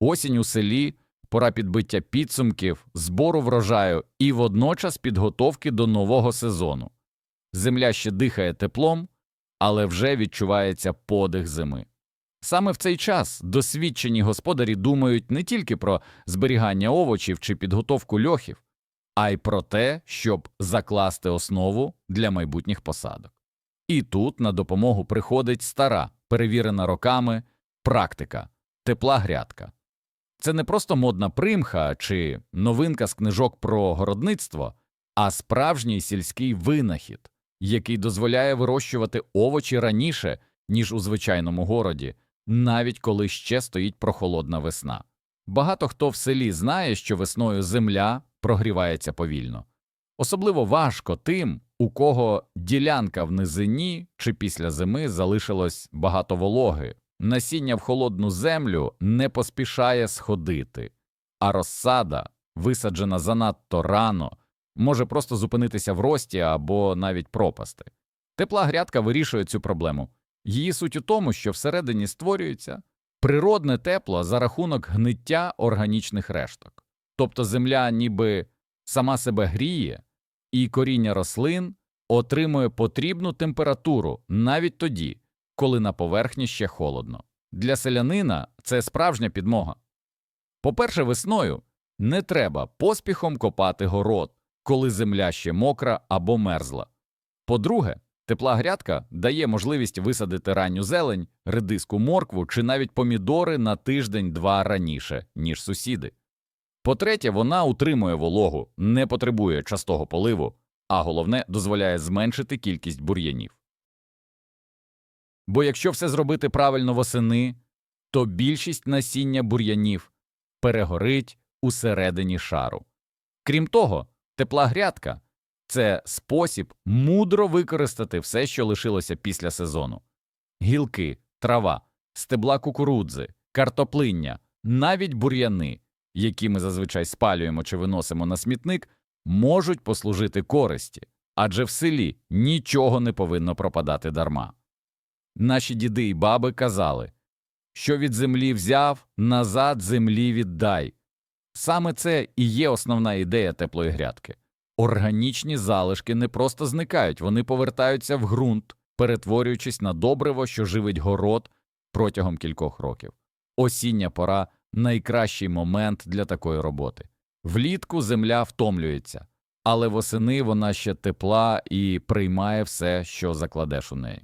Осінь у селі, пора підбиття підсумків, збору врожаю і водночас підготовки до нового сезону. Земля ще дихає теплом, але вже відчувається подих зими. Саме в цей час досвідчені господарі думають не тільки про зберігання овочів чи підготовку льохів, а й про те, щоб закласти основу для майбутніх посадок. І тут на допомогу приходить стара, перевірена роками, практика тепла грядка. Це не просто модна примха чи новинка з книжок про городництво, а справжній сільський винахід, який дозволяє вирощувати овочі раніше, ніж у звичайному городі, навіть коли ще стоїть прохолодна весна. Багато хто в селі знає, що весною земля прогрівається повільно. Особливо важко тим, у кого ділянка в низині чи після зими залишилось багато вологи. Насіння в холодну землю не поспішає сходити, а розсада, висаджена занадто рано, може просто зупинитися в рості або навіть пропасти. Тепла грядка вирішує цю проблему. Її суть у тому, що всередині створюється природне тепло за рахунок гниття органічних решток. Тобто земля ніби сама себе гріє, і коріння рослин отримує потрібну температуру навіть тоді, коли на поверхні ще холодно. Для селянина це справжня підмога. По-перше, весною не треба поспіхом копати город, коли земля ще мокра або мерзла. По-друге, тепла грядка дає можливість висадити ранню зелень, редиску моркву чи навіть помідори на тиждень-два раніше, ніж сусіди. По-третє, вона утримує вологу, не потребує частого поливу, а головне дозволяє зменшити кількість бур'янів. Бо якщо все зробити правильно восени, то більшість насіння бур'янів перегорить усередині шару. Крім того, тепла грядка це спосіб мудро використати все, що лишилося після сезону гілки, трава, стебла кукурудзи, картоплиння, навіть бур'яни, які ми зазвичай спалюємо чи виносимо на смітник, можуть послужити користі, адже в селі нічого не повинно пропадати дарма. Наші діди і баби казали, що від землі взяв, назад землі віддай. Саме це і є основна ідея теплої грядки. Органічні залишки не просто зникають, вони повертаються в ґрунт, перетворюючись на добриво, що живить город протягом кількох років. Осіння пора найкращий момент для такої роботи. Влітку земля втомлюється, але восени вона ще тепла і приймає все, що закладеш у неї.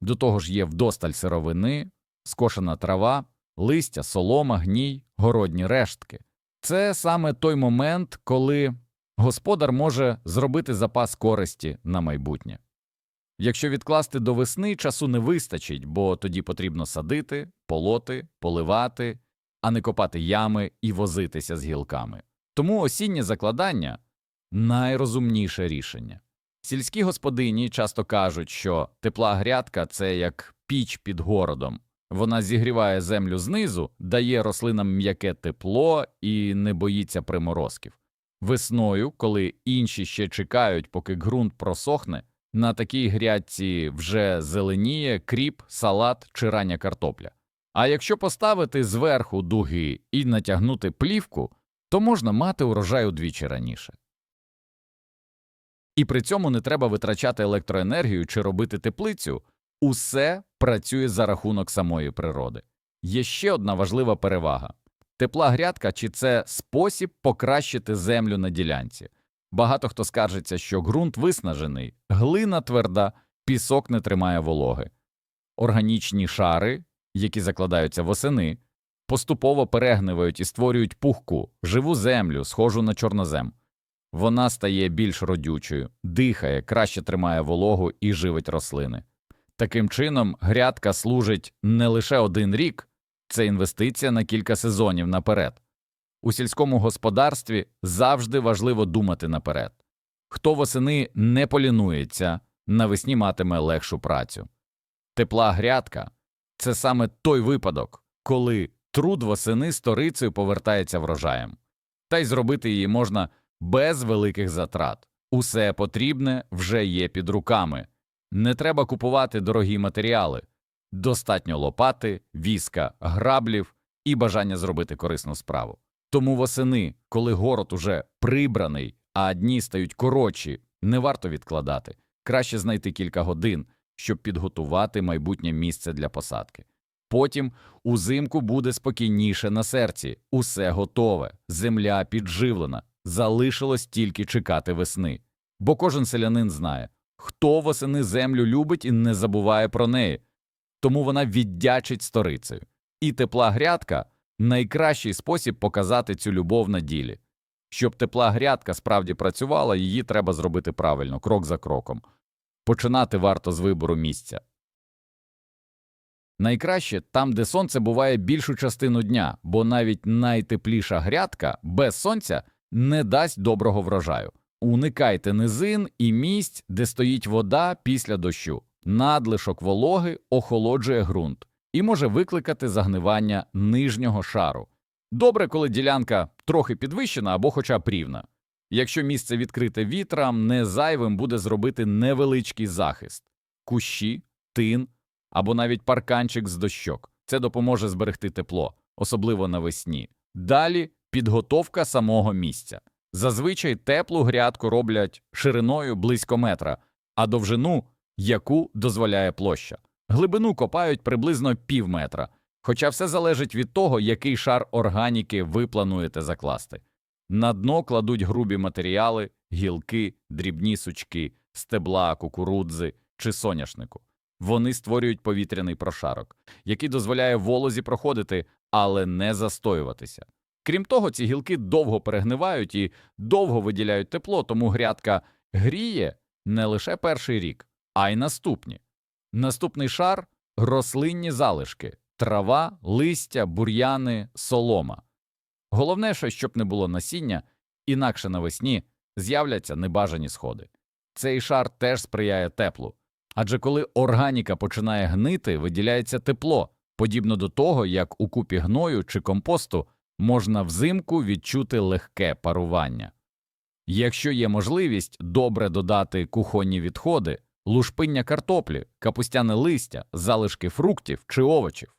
До того ж є вдосталь сировини, скошена трава, листя, солома, гній, городні рештки. Це саме той момент, коли господар може зробити запас користі на майбутнє. Якщо відкласти до весни, часу не вистачить, бо тоді потрібно садити, полоти, поливати, а не копати ями і возитися з гілками. Тому осіннє закладання найрозумніше рішення. Сільські господині часто кажуть, що тепла грядка це як піч під городом. Вона зігріває землю знизу, дає рослинам м'яке тепло і не боїться приморозків. Весною, коли інші ще чекають, поки ґрунт просохне, на такій грядці вже зеленіє кріп, салат чи рання картопля. А якщо поставити зверху дуги і натягнути плівку, то можна мати урожай удвічі раніше. І при цьому не треба витрачати електроенергію чи робити теплицю, усе працює за рахунок самої природи. Є ще одна важлива перевага тепла грядка чи це спосіб покращити землю на ділянці. Багато хто скаржиться, що ґрунт виснажений, глина тверда, пісок не тримає вологи. Органічні шари, які закладаються восени, поступово перегнивають і створюють пухку, живу землю, схожу на чорнозем. Вона стає більш родючою, дихає, краще тримає вологу і живить рослини. Таким чином, грядка служить не лише один рік, це інвестиція на кілька сезонів наперед. У сільському господарстві завжди важливо думати наперед. Хто восени не полінується, навесні матиме легшу працю. Тепла грядка це саме той випадок, коли труд восени сторицею повертається врожаєм, та й зробити її можна без великих затрат. Усе потрібне вже є під руками. Не треба купувати дорогі матеріали, достатньо лопати, віска, граблів і бажання зробити корисну справу. Тому восени, коли город уже прибраний, а дні стають коротші, не варто відкладати. Краще знайти кілька годин, щоб підготувати майбутнє місце для посадки. Потім узимку буде спокійніше на серці, усе готове, земля підживлена, залишилось тільки чекати весни. Бо кожен селянин знає, хто восени землю любить і не забуває про неї, тому вона віддячить сторицею. І тепла грядка найкращий спосіб показати цю любов на ділі. Щоб тепла грядка справді працювала, її треба зробити правильно, крок за кроком. Починати варто з вибору місця. Найкраще там, де сонце буває більшу частину дня, бо навіть найтепліша грядка без сонця не дасть доброго врожаю. Уникайте низин і місць, де стоїть вода після дощу. Надлишок вологи охолоджує ґрунт і може викликати загнивання нижнього шару. Добре, коли ділянка трохи підвищена або хоча б рівна. Якщо місце відкрите вітрам, не зайвим буде зробити невеличкий захист кущі, тин або навіть парканчик з дощок. Це допоможе зберегти тепло, особливо навесні. Далі підготовка самого місця. Зазвичай теплу грядку роблять шириною близько метра, а довжину, яку дозволяє площа. Глибину копають приблизно пів метра, хоча все залежить від того, який шар органіки ви плануєте закласти. На дно кладуть грубі матеріали, гілки, дрібні сучки, стебла, кукурудзи чи соняшнику. Вони створюють повітряний прошарок, який дозволяє волозі проходити, але не застоюватися. Крім того, ці гілки довго перегнивають і довго виділяють тепло, тому грядка гріє не лише перший рік, а й наступні. Наступний шар рослинні залишки, трава, листя, бур'яни, солома. Головне, що щоб не було насіння, інакше навесні з'являться небажані сходи. Цей шар теж сприяє теплу, адже коли органіка починає гнити, виділяється тепло, подібно до того, як у купі гною чи компосту можна взимку відчути легке парування. Якщо є можливість добре додати кухонні відходи, лушпиння картоплі, капустяне листя, залишки фруктів чи овочів.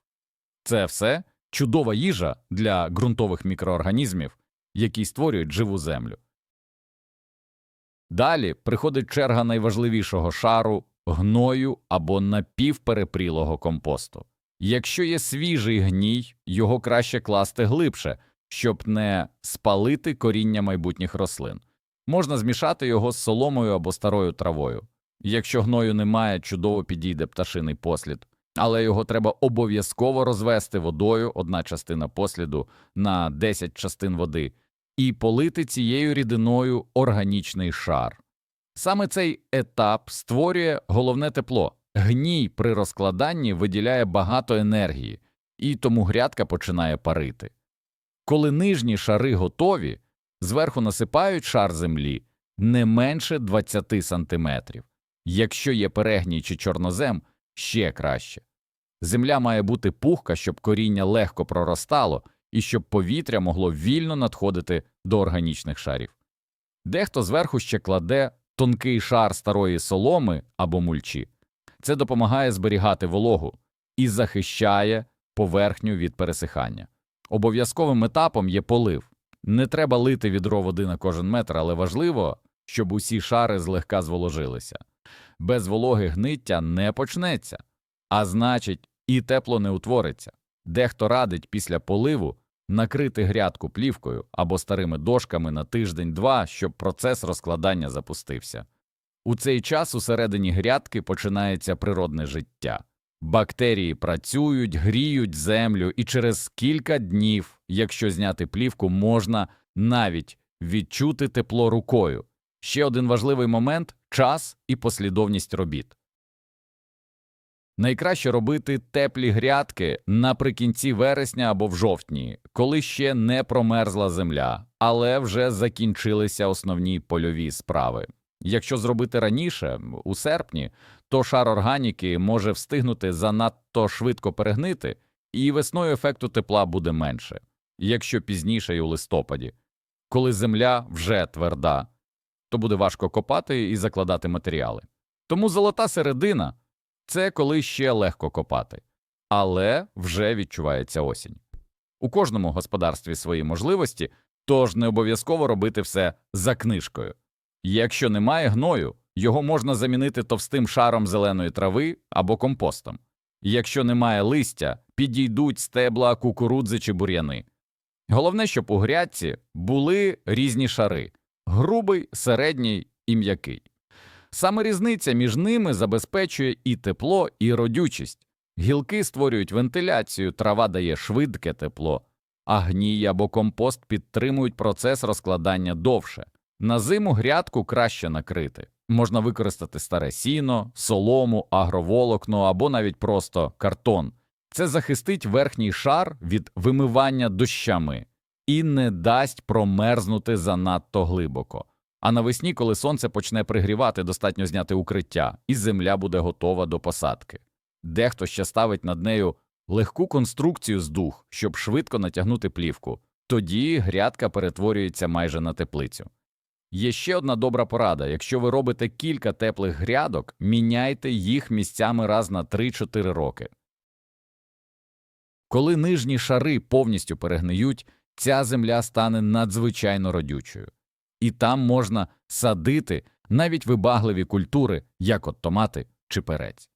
Це все чудова їжа для ґрунтових мікроорганізмів, які створюють живу землю. Далі приходить черга найважливішого шару гною або напівперепрілого компосту. Якщо є свіжий гній, його краще класти глибше, щоб не спалити коріння майбутніх рослин. Можна змішати його з соломою або старою травою. Якщо гною немає, чудово підійде пташиний послід, але його треба обов'язково розвести водою, одна частина посліду на 10 частин води, і полити цією рідиною органічний шар. Саме цей етап створює головне тепло. Гній при розкладанні виділяє багато енергії, і тому грядка починає парити. Коли нижні шари готові, зверху насипають шар землі не менше 20 сантиметрів. Якщо є перегній чи чорнозем, ще краще. Земля має бути пухка, щоб коріння легко проростало і щоб повітря могло вільно надходити до органічних шарів. Дехто зверху ще кладе тонкий шар старої соломи або мульчі. Це допомагає зберігати вологу і захищає поверхню від пересихання. Обов'язковим етапом є полив. Не треба лити відро води на кожен метр, але важливо, щоб усі шари злегка зволожилися. Без вологи гниття не почнеться, а значить, і тепло не утвориться. Дехто радить після поливу накрити грядку плівкою або старими дошками на тиждень-два, щоб процес розкладання запустився. У цей час усередині грядки починається природне життя. Бактерії працюють, гріють землю, і через кілька днів, якщо зняти плівку, можна навіть відчути тепло рукою. Ще один важливий момент час і послідовність робіт. Найкраще робити теплі грядки наприкінці вересня або в жовтні, коли ще не промерзла земля, але вже закінчилися основні польові справи. Якщо зробити раніше, у серпні, то шар органіки може встигнути занадто швидко перегнити, і весною ефекту тепла буде менше, якщо пізніше й у листопаді, коли земля вже тверда, то буде важко копати і закладати матеріали. Тому золота середина це коли ще легко копати, але вже відчувається осінь. У кожному господарстві свої можливості, тож не обов'язково робити все за книжкою. Якщо немає гною, його можна замінити товстим шаром зеленої трави або компостом. Якщо немає листя, підійдуть стебла кукурудзи чи бур'яни. Головне, щоб у грядці були різні шари грубий, середній і м'який. Саме різниця між ними забезпечує і тепло, і родючість. Гілки створюють вентиляцію, трава дає швидке тепло, а гній або компост підтримують процес розкладання довше. На зиму грядку краще накрити. Можна використати старе сіно, солому, агроволокно або навіть просто картон. Це захистить верхній шар від вимивання дощами і не дасть промерзнути занадто глибоко. А навесні, коли сонце почне пригрівати, достатньо зняти укриття, і земля буде готова до посадки. Дехто ще ставить над нею легку конструкцію з дух, щоб швидко натягнути плівку. Тоді грядка перетворюється майже на теплицю. Є ще одна добра порада: якщо ви робите кілька теплих грядок, міняйте їх місцями раз на 3-4 роки. Коли нижні шари повністю перегниють, ця земля стане надзвичайно родючою, і там можна садити навіть вибагливі культури, як от томати чи перець.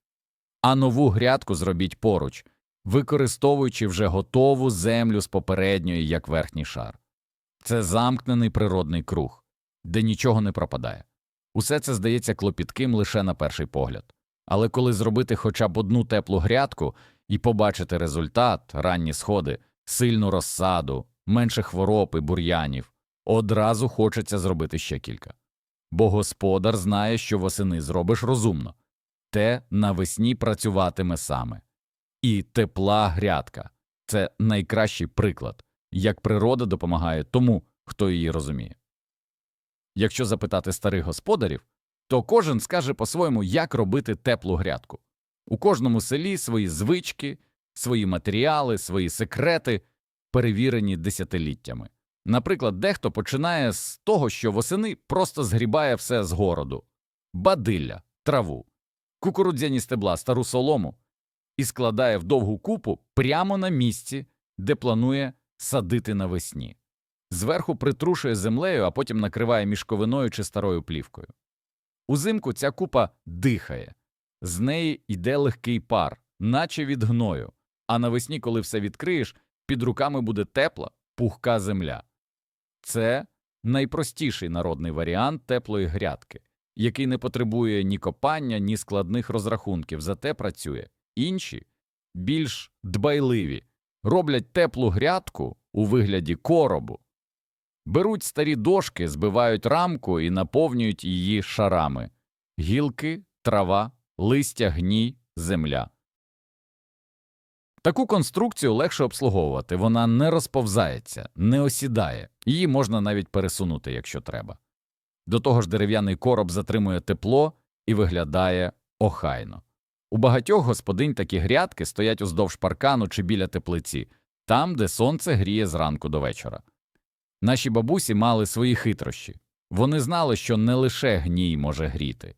А нову грядку зробіть поруч, використовуючи вже готову землю з попередньої як верхній шар. Це замкнений природний круг, де нічого не пропадає. Усе це здається клопітким лише на перший погляд. Але коли зробити хоча б одну теплу грядку і побачити результат, ранні сходи, сильну розсаду, менше хвороб і бур'янів, одразу хочеться зробити ще кілька. Бо господар знає, що восени зробиш розумно, те навесні працюватиме саме. І тепла грядка це найкращий приклад, як природа допомагає тому, хто її розуміє. Якщо запитати старих господарів, то кожен скаже по-своєму, як робити теплу грядку. У кожному селі свої звички, свої матеріали, свої секрети, перевірені десятиліттями. Наприклад, дехто починає з того, що восени просто згрібає все з городу бадилля, траву, кукурудзяні стебла, стару солому і складає в довгу купу прямо на місці, де планує садити навесні. Зверху притрушує землею, а потім накриває мішковиною чи старою плівкою. Узимку ця купа дихає, з неї йде легкий пар, наче від гною, а навесні, коли все відкриєш, під руками буде тепла, пухка земля. Це найпростіший народний варіант теплої грядки, який не потребує ні копання, ні складних розрахунків, зате працює. Інші, більш дбайливі, роблять теплу грядку у вигляді коробу, беруть старі дошки, збивають рамку і наповнюють її шарами гілки, трава, листя, гній, земля. Таку конструкцію легше обслуговувати, вона не розповзається, не осідає, її можна навіть пересунути, якщо треба. До того ж, дерев'яний короб затримує тепло і виглядає охайно. У багатьох господинь такі грядки стоять уздовж паркану чи біля теплиці, там, де сонце гріє зранку до вечора. Наші бабусі мали свої хитрощі вони знали, що не лише гній може гріти.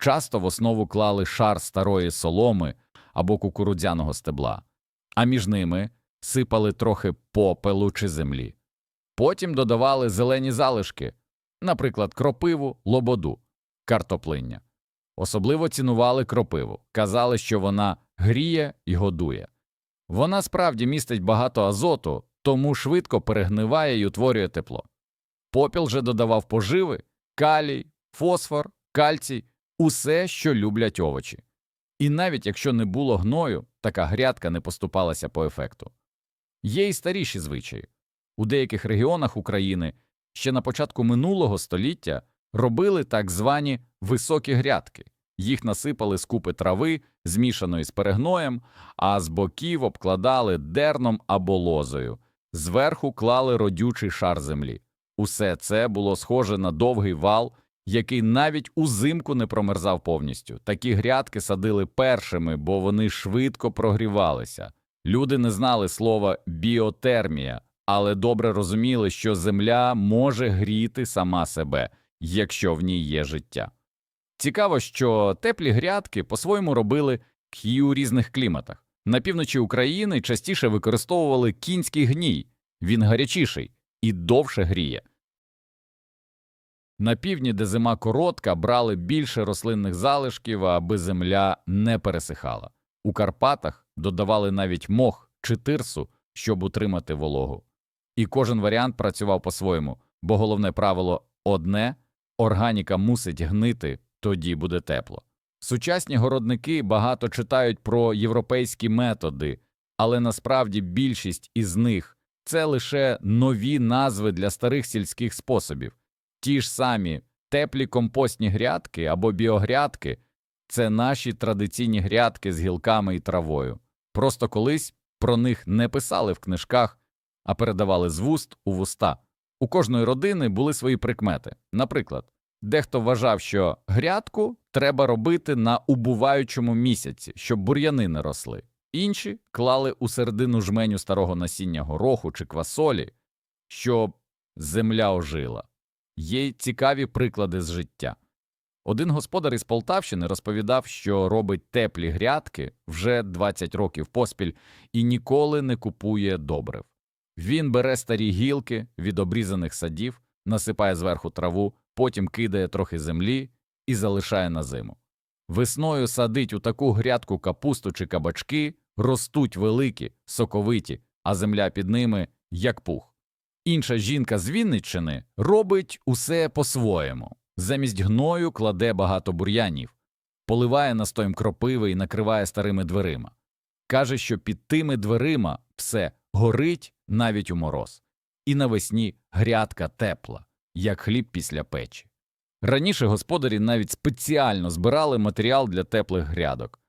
Часто в основу клали шар старої соломи або кукурудзяного стебла, а між ними сипали трохи попелу чи землі. Потім додавали зелені залишки, наприклад, кропиву, лободу, картоплиння. Особливо цінували кропиву, казали, що вона гріє і годує. Вона справді містить багато азоту, тому швидко перегниває і утворює тепло. Попіл же додавав поживи, калій, фосфор, кальцій, усе, що люблять овочі. І навіть якщо не було гною, така грядка не поступалася по ефекту. Є й старіші звичаї. У деяких регіонах України ще на початку минулого століття робили так звані високі грядки, їх насипали з купи трави, змішаної з перегноєм, а з боків обкладали дерном або лозою, зверху клали родючий шар землі. Усе це було схоже на довгий вал, який навіть узимку не промерзав повністю. Такі грядки садили першими, бо вони швидко прогрівалися. Люди не знали слова біотермія, але добре розуміли, що земля може гріти сама себе, якщо в ній є життя. Цікаво, що теплі грядки по-своєму робили й у різних кліматах. На півночі України частіше використовували кінський гній, він гарячіший і довше гріє. На півдні, де зима коротка, брали більше рослинних залишків, аби земля не пересихала. У Карпатах додавали навіть мох чи тирсу, щоб утримати вологу. І кожен варіант працював по-своєму, бо головне правило одне органіка мусить гнити, тоді буде тепло. Сучасні городники багато читають про європейські методи, але насправді більшість із них це лише нові назви для старих сільських способів. Ті ж самі теплі компостні грядки або біогрядки це наші традиційні грядки з гілками і травою. Просто колись про них не писали в книжках, а передавали з вуст у вуста. У кожної родини були свої прикмети. Наприклад, дехто вважав, що грядку треба робити на убуваючому місяці, щоб бур'яни не росли. Інші клали у середину жменю старого насіння гороху чи квасолі, щоб земля ожила. Є цікаві приклади з життя. Один господар із Полтавщини розповідав, що робить теплі грядки вже 20 років поспіль і ніколи не купує добрив. Він бере старі гілки від обрізаних садів, насипає зверху траву, потім кидає трохи землі і залишає на зиму. Весною садить у таку грядку капусту чи кабачки, ростуть великі, соковиті, а земля під ними як пух. Інша жінка з Вінниччини робить усе по-своєму. Замість гною кладе багато бур'янів, поливає настоєм кропиви і накриває старими дверима. Каже, що під тими дверима все горить навіть у мороз, і навесні грядка тепла, як хліб після печі. Раніше господарі навіть спеціально збирали матеріал для теплих грядок.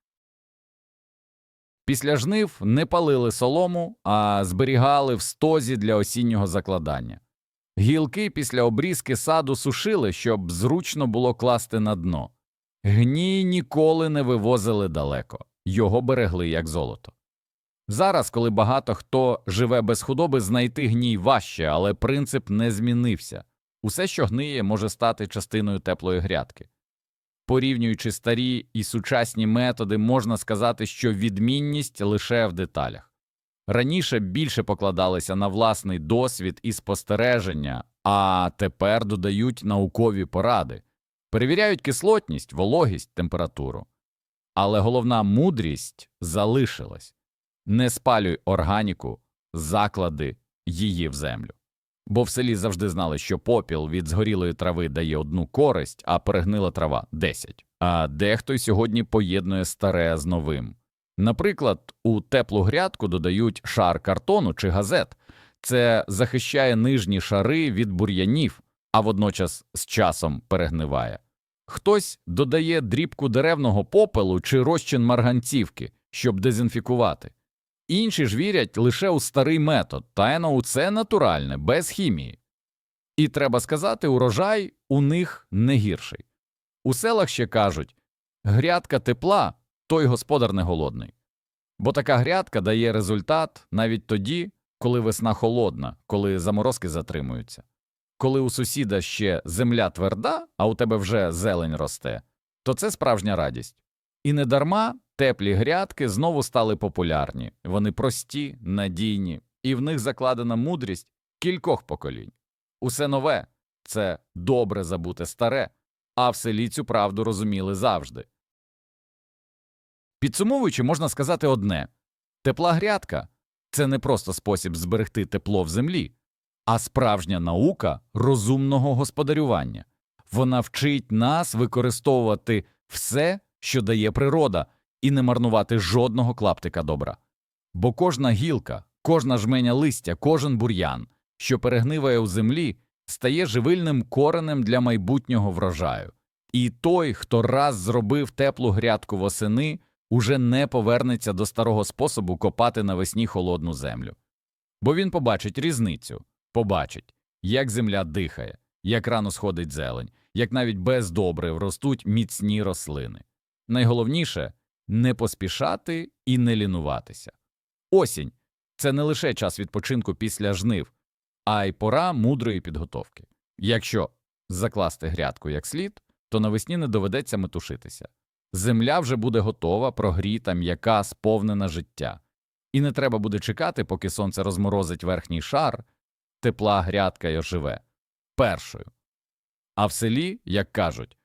Після жнив не палили солому, а зберігали в стозі для осіннього закладання. Гілки після обрізки саду сушили, щоб зручно було класти на дно. Гній ніколи не вивозили далеко, його берегли як золото. Зараз, коли багато хто живе без худоби, знайти гній важче, але принцип не змінився. Усе, що гниє, може стати частиною теплої грядки. Порівнюючи старі і сучасні методи, можна сказати, що відмінність лише в деталях. Раніше більше покладалися на власний досвід і спостереження, а тепер додають наукові поради, перевіряють кислотність, вологість, температуру. Але головна мудрість залишилась не спалюй органіку, заклади її в землю. Бо в селі завжди знали, що попіл від згорілої трави дає одну користь, а перегнила трава десять. А дехто й сьогодні поєднує старе з новим. Наприклад, у теплу грядку додають шар картону чи газет. Це захищає нижні шари від бур'янів, а водночас з часом перегниває. Хтось додає дрібку деревного попелу чи розчин марганцівки, щоб дезінфікувати. Інші ж вірять лише у старий метод, та ено це натуральне, без хімії. І треба сказати, урожай у них не гірший. У селах ще кажуть грядка тепла, той господар не голодний. Бо така грядка дає результат навіть тоді, коли весна холодна, коли заморозки затримуються. Коли у сусіда ще земля тверда, а у тебе вже зелень росте, то це справжня радість. І недарма теплі грядки знову стали популярні, вони прості, надійні, і в них закладена мудрість кількох поколінь. Усе нове це добре забуте старе, а в селі цю правду розуміли завжди. Підсумовуючи, можна сказати одне тепла грядка це не просто спосіб зберегти тепло в землі, а справжня наука розумного господарювання. Вона вчить нас використовувати все, що дає природа, і не марнувати жодного клаптика добра. Бо кожна гілка, кожна жменя листя, кожен бур'ян, що перегниває у землі, стає живильним коренем для майбутнього врожаю. І той, хто раз зробив теплу грядку восени, уже не повернеться до старого способу копати навесні холодну землю. Бо він побачить різницю, побачить, як земля дихає, як рано сходить зелень, як навіть без добрив ростуть міцні рослини. Найголовніше не поспішати і не лінуватися. Осінь це не лише час відпочинку після жнив, а й пора мудрої підготовки. Якщо закласти грядку як слід, то навесні не доведеться метушитися. земля вже буде готова, прогріта, м'яка, сповнена життя. І не треба буде чекати, поки сонце розморозить верхній шар, тепла грядка й оживе. Першою. А в селі, як кажуть,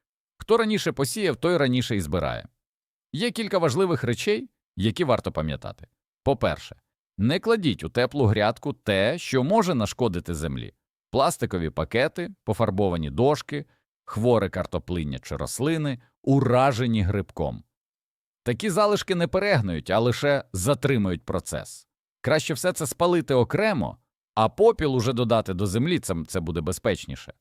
хто раніше посіяв, той раніше і збирає. Є кілька важливих речей, які варто пам'ятати. По-перше, не кладіть у теплу грядку те, що може нашкодити землі пластикові пакети, пофарбовані дошки, хворе картоплиння чи рослини, уражені грибком. Такі залишки не перегнують, а лише затримують процес. Краще все це спалити окремо, а попіл уже додати до землі це, буде безпечніше.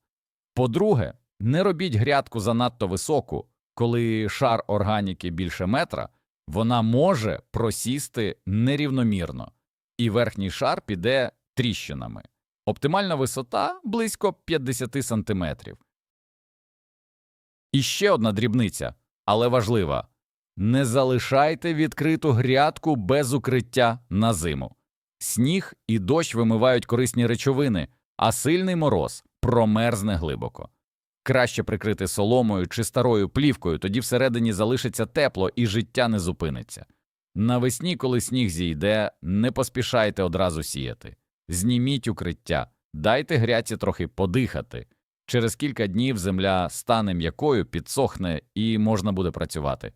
По-друге, не робіть грядку занадто високу, коли шар органіки більше метра, вона може просісти нерівномірно, і верхній шар піде тріщинами. Оптимальна висота близько 50 см. І ще одна дрібниця, але важлива. Не залишайте відкриту грядку без укриття на зиму. Сніг і дощ вимивають корисні речовини, а сильний мороз промерзне глибоко. Краще прикрити соломою чи старою плівкою, тоді всередині залишиться тепло і життя не зупиниться. Навесні, коли сніг зійде, не поспішайте одразу сіяти. Зніміть укриття, дайте гряці трохи подихати. Через кілька днів земля стане м'якою, підсохне і можна буде працювати.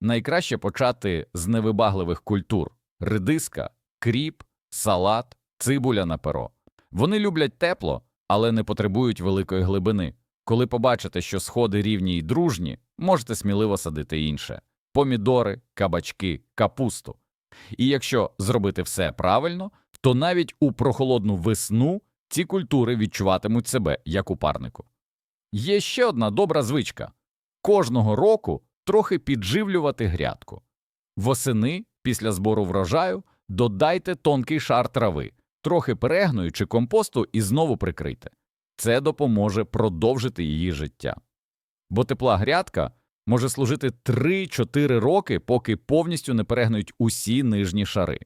Найкраще почати з невибагливих культур редиска, кріп, салат, цибуля на перо. Вони люблять тепло, але не потребують великої глибини. Коли побачите, що сходи рівні й дружні, можете сміливо садити інше помідори, кабачки, капусту. І якщо зробити все правильно, то навіть у прохолодну весну ці культури відчуватимуть себе як у парнику. Є ще одна добра звичка кожного року трохи підживлювати грядку. Восени, після збору врожаю, додайте тонкий шар трави, трохи перегнуючи компосту і знову прикрийте. Це допоможе продовжити її життя. Бо тепла грядка може служити 3-4 роки, поки повністю не перегнують усі нижні шари.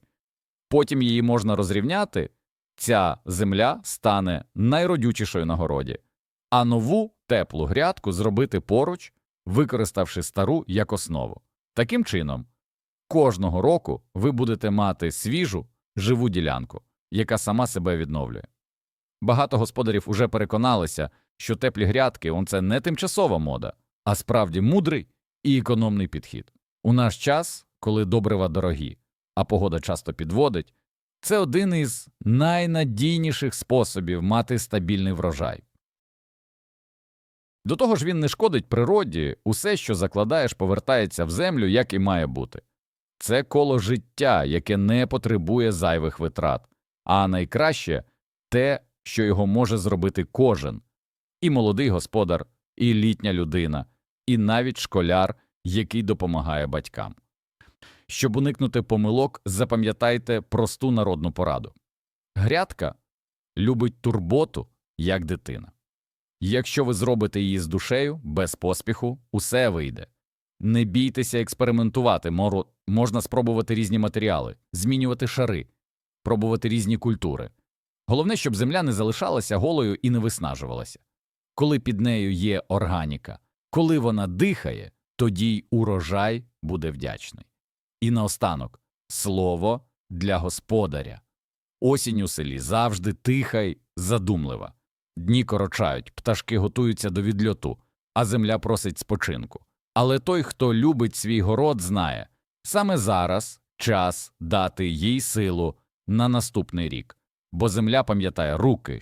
Потім її можна розрівняти, ця земля стане найродючішою на городі, а нову теплу грядку зробити поруч, використавши стару як основу. Таким чином, кожного року ви будете мати свіжу, живу ділянку, яка сама себе відновлює. Багато господарів уже переконалися, що теплі грядки це не тимчасова мода, а справді мудрий і економний підхід. У наш час, коли добрива дорогі, а погода часто підводить, це один із найнадійніших способів мати стабільний врожай. До того ж він не шкодить природі, усе, що закладаєш, повертається в землю, як і має бути. Це коло життя, яке не потребує зайвих витрат, а найкраще те, що його може зробити кожен і молодий господар, і літня людина, і навіть школяр, який допомагає батькам. Щоб уникнути помилок, запам'ятайте просту народну пораду. Грядка любить турботу, як дитина. Якщо ви зробите її з душею, без поспіху, усе вийде. Не бійтеся експериментувати, можна спробувати різні матеріали, змінювати шари, пробувати різні культури. Головне, щоб земля не залишалася голою і не виснажувалася. Коли під нею є органіка, коли вона дихає, тоді й урожай буде вдячний. І наостанок слово для господаря. Осінь у селі завжди тиха й задумлива. Дні корочають, пташки готуються до відльоту, а земля просить спочинку. Але той, хто любить свій город, знає саме зараз час дати їй силу на наступний рік, бо земля пам'ятає руки,